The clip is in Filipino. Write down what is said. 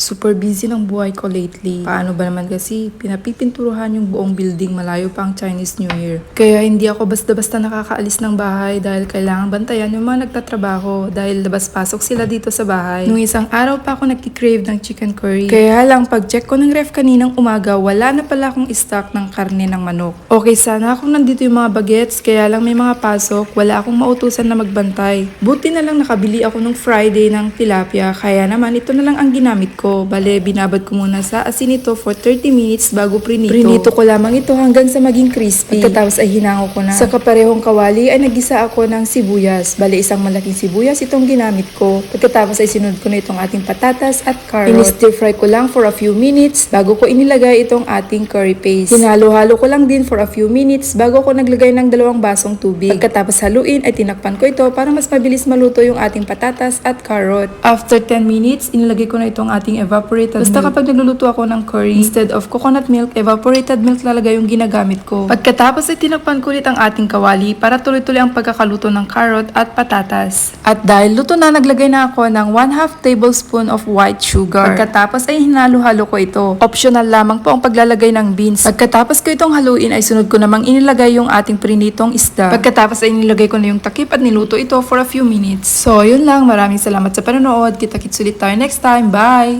Super busy ng buhay ko lately. Paano ba naman kasi pinapipinturuhan yung buong building malayo pa ang Chinese New Year. Kaya hindi ako basta-basta nakakaalis ng bahay dahil kailangan bantayan yung mga nagtatrabaho dahil labas-pasok sila dito sa bahay. Nung isang araw pa ako nagkikrave ng chicken curry. Kaya lang pag-check ko ng ref kaninang umaga, wala na pala akong stock ng karne ng manok. Okay sana kung nandito yung mga bagets, kaya lang may mga pasok, wala akong mautusan na magbantay. Buti na lang nakabili ako nung Friday ng tilapia, kaya naman ito na lang ang ginamit ko. Bale, binabad ko muna sa asin ito for 30 minutes bago prinito. Prinito ko lamang ito hanggang sa maging crispy. Pagkatapos ay hinango ko na. Sa kaparehong kawali ay nagisa ako ng sibuyas. Bale, isang malaking sibuyas itong ginamit ko. Pagkatapos ay sinunod ko na itong ating patatas at carrot. In-stir fry ko lang for a few minutes bago ko inilagay itong ating curry paste. Hinalo-halo ko lang din for a few minutes bago ko naglagay ng dalawang basong tubig. Pagkatapos haluin ay tinakpan ko ito para mas mabilis maluto yung ating patatas at carrot. After 10 minutes, inilagay ko na itong ating evaporated Basta kapag nagluluto ako ng curry, instead of coconut milk, evaporated milk talaga yung ginagamit ko. Pagkatapos ay tinakpan ko ulit ang ating kawali para tuloy-tuloy ang pagkakaluto ng carrot at patatas. At dahil luto na, naglagay na ako ng 1 half tablespoon of white sugar. Pagkatapos ay hinalo-halo ko ito. Optional lamang po ang paglalagay ng beans. Pagkatapos ko itong haluin ay sunod ko namang inilagay yung ating prinitong isda. Pagkatapos ay nilagay ko na yung takip at niluto ito for a few minutes. So, yun lang. Maraming salamat sa panonood. Kita-kits ulit tayo next time. Bye!